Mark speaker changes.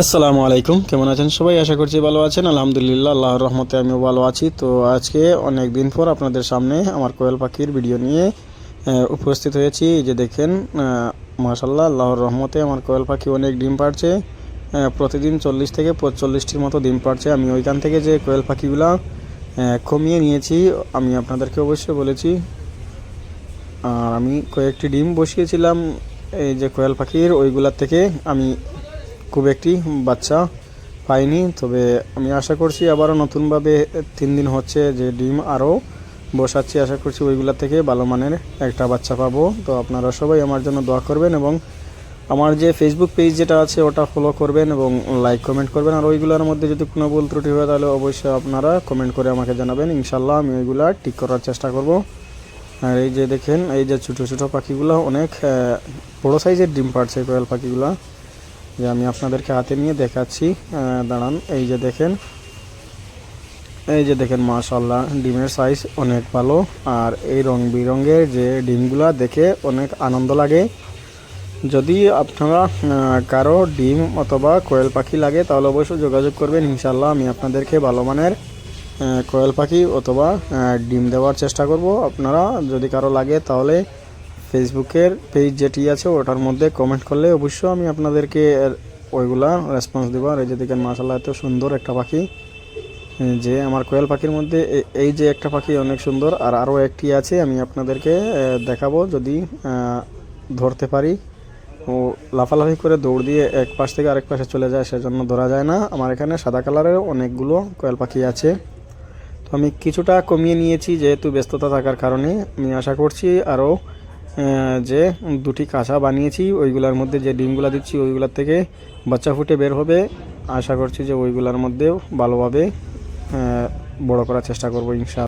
Speaker 1: আসসালামু আলাইকুম। কেমন আছেন সবাই? আশা করছি ভালো আছেন। আলহামদুলিল্লাহ, আল্লাহর রহমতে আমিও ভালো আছি। তো আজকে অনেক দিন পর আপনাদের সামনে আমার কোয়েল পাখির ভিডিও নিয়ে উপস্থিত হয়েছি। যে দেখেন মাশাল্লাহ আল্লাহর রহমতে আমার কোয়েল পাখি অনেক ডিম পাড়ছে। প্রতিদিন চল্লিশ থেকে পঁচল্লিশটির মতো ডিম পাড়ছে। আমি ওইখান থেকে যে কোয়েল পাখিগুলো কমিয়ে নিয়েছি, আমি আপনাদেরকে অবশ্যই বলেছি। আর আমি কয়েকটি ডিম বসিয়েছিলাম। এই যে কোয়েল পাখির, ওইগুলার থেকে আমি খুব একটি বাচ্চা পাইনি। তবে আমি আশা করছি আবারও নতুনভাবে তিন দিন হচ্ছে যে ডিম আরও বসাচ্ছি। আশা করছি ওইগুলোর থেকে ভালো মানের একটা বাচ্চা পাবো। তো আপনারা সবাই আমার জন্য দোয়া করবেন এবং আমার যে ফেসবুক পেজ যেটা আছে ওটা ফলো করবেন এবং লাইক কমেন্ট করবেন। আর ওইগুলোর মধ্যে যদি কোনো ভুল ত্রুটি হয় তাহলে অবশ্যই আপনারা কমেন্ট করে আমাকে জানাবেন। ইনশাল্লাহ আমি ওইগুলা ঠিক করার চেষ্টা করব। আর এই যে দেখেন, এই যে ছোটো ছোটো পাখিগুলো অনেক বড়ো সাইজের ডিম পাড়ছে কোয়েল পাখিগুলো। যে আমি আপনাদেরকে হাতে নিয়ে দেখাচ্ছি। দাঁড়ান, এই যে দেখেন। এই যে দেখেন মাশাল্লাহ ডিমের সাইজ অনেক ভালো। আর এই রং বিরঙের যে ডিমগুলা, দেখে অনেক আনন্দ লাগে। যদি আপনারা কারও ডিম অথবা কোয়েল পাখি লাগে, তাহলে অবশ্যই যোগাযোগ করবেন। ইনশাল্লাহ আমি আপনাদেরকে ভালো মানের কোয়েল পাখি অথবা ডিম দেওয়ার চেষ্টা করব। আপনারা যদি কারও লাগে, তাহলে ফেসবুকের পেজ যেটি আছে, ওটার মধ্যে কমেন্ট করলে অবশ্যই আমি আপনাদেরকে ওইগুলা রেসপন্স দেবো। আর এই যে দেখেন মাসাল্লাহ এত সুন্দর একটা পাখি। যে আমার কোয়েল পাখির মধ্যে এই যে একটা পাখি অনেক সুন্দর। আর আরও একটি আছে, আমি আপনাদেরকে দেখাবো যদি ধরতে পারি। ও, লাফালাফি করে দৌড় দিয়ে এক পাশ থেকে আরেক পাশে চলে যায়, সেজন্য ধরা যায় না। আমার এখানে সাদা কালারের অনেকগুলো কোয়েল পাখি আছে। তো আমি কিছুটা কমিয়ে নিয়েছি, যেহেতু ব্যস্ততা থাকার কারণে। আমি আশা করছি আরও যে দুটি কাঁচা বানিয়েছি, ওইগুলার মধ্যে যে ডিমগুলো দিচ্ছি, ওইগুলার থেকে বাচ্চা ফুটে বের হবে। আশা করছি যে ওইগুলার মধ্যেও ভালোভাবে বড় করার চেষ্টা করব ইনশা